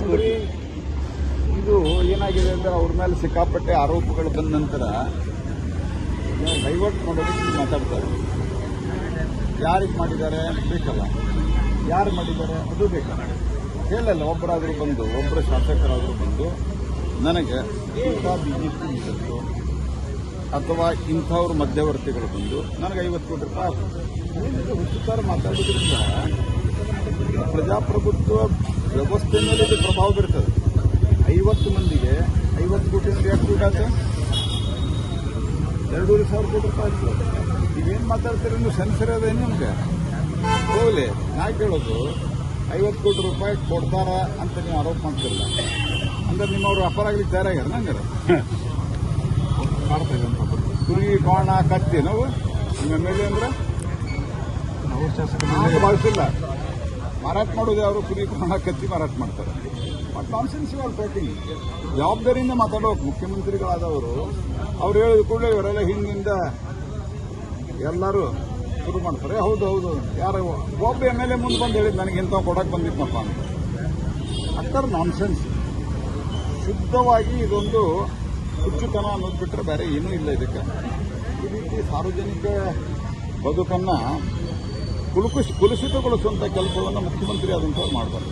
ನೋಡಿ, ಇದು ಏನಾಗಿದೆ ಅಂದ್ರೆ ಅವ್ರ ಮೇಲೆ ಸಿಕ್ಕಾಪಟ್ಟೆ ಆರೋಪಗಳು ಬಂದ ನಂತರ ಡೈವರ್ಟ್ ಮಾಡೋದಕ್ಕೆ ಮಾತಾಡ್ತಾರೆ. ಯಾರಿಗೆ ಮಾಡಿದ್ದಾರೆ ಬೇಕಲ್ಲ. ಯಾರು ಮಾಡಿದ್ದಾರೆ ಅದು ಬೇಕಲ್ಲ ಹೇಳಲ್ಲ ಒಬ್ಬರಾದರೂ ಬಂದು ಒಬ್ಬರ ಶಾಸಕರಾದರೂ ಬಂದು ನನಗೆ ಇಂಥ ಲೀಡರ್ಸು ಅಥವಾ ಇಂಥವ್ರ ಮಧ್ಯವರ್ತಿಗಳು ಬಂದು ನನಗೆ ಐವತ್ತು ಕೋಟಿ ರೂಪಾಯಿ ಹುಚ್ಚುತ್ತರ ಮಾತಾಡೋದ್ರಿಂದ ಪ್ರಜಾಪ್ರಭುತ್ವ ವ್ಯವಸ್ಥೆ ಮೇಲೆ ಇದು ಪ್ರಭಾವ ಬೀರ್ತದೆ. ಐವತ್ತು ಮಂದಿಗೆ ಐವತ್ತು ಕೋಟಿ ಅಂದ್ರೆ ಎಷ್ಟು ದುಡ್ಡು ಆಯ್ತು ಎರಡೂವರೆ ಸಾವಿರ ಕೋಟಿ ರೂಪಾಯಿ ಆಯ್ತು. ನೀವೇನು ಮಾತಾಡ್ತೀರಿ ನೀವು? ಸೆನ್ಸರ್ ಅದೇನು ನಿಮ್ಗೆ? ಹೋಗ್ಲಿ ನಾ ಕೇಳೋದು ಐವತ್ತು ಕೋಟಿ ರೂಪಾಯಿ ಕೊಡ್ತಾರ ಅಂತ ನೀವು ಆರೋಪ ಮಾಡ್ತಿರಲ್ಲ ಅಂದ್ರೆ ನಿಮ್ಮವ್ರು ವ್ಯಾಪಾರ ಆಗ್ಲಿಕ್ಕೆ ತಯಾರಾಗ್ಯಾರ ನಂಗಾರ ಮಾಡ್ತಾ ಇದ್ದಾರೆ ಕುರಿ ಬಾಣ ಕತ್ತಿ ನಾವು? ನಿಮ್ಮ ಎಂ ಎಲ್ ಎ ಅಂದ್ರೆ? ಭಾವಿಸಿಲ್ಲ. ಮಾರಾಟ ಮಾಡೋದು ಯಾರು ಕುರಿ ಕೋಣ ಕತ್ತಿ ಮಾರಾಟ ಮಾಡ್ತಾರೆ. ಬಟ್ ನಾನ್ ಸೆನ್ಸ್ ಇವಾಗ ಟಾಕಿಂಗ್ ಜವಾಬ್ದಾರಿಯಿಂದ ಮಾತಾಡೋಕೆ ಮುಖ್ಯಮಂತ್ರಿಗಳಾದವರು, ಅವ್ರು ಹೇಳಿದ ಕೂಡಲೇ ಇವರೆಲ್ಲ ಹಿಂದಿಂದ ಎಲ್ಲರೂ ಶುರು ಮಾಡ್ತಾರೆ. ಹೌದು ಹೌದು. ಯಾರು ಒಬ್ಬ ಎಂ ಎಲ್ ಎ ಮುಂದೆ ಬಂದು ಹೇಳಿದ್ ನನಗೆ ಇಂಥ ಕೊಡಕ್ಕೆ ಬಂದಿದ್ನಪ್ಪ ಅಂತ. ಅಕ್ಕರ್ ನಾನ್ ಸೆನ್ಸ್ ಶುದ್ಧವಾಗಿ ಇದೊಂದು ಹುಚ್ಚುತನ ಅನ್ನೋದು ಬಿಟ್ಟರೆ ಬೇರೆ ಏನೂ ಇಲ್ಲ ಇದಕ್ಕೆ. ಈ ರೀತಿ ಸಾರ್ವಜನಿಕ ಬದುಕನ್ನ ಕುಲುಕಿಸ್ ಕುಲುಷಿತಗೊಳಿಸುವಂಥ ಕೆಲಸವನ್ನು ಮುಖ್ಯಮಂತ್ರಿ ಆದಂಥವ್ರು ಮಾಡಬಾರ್ದು.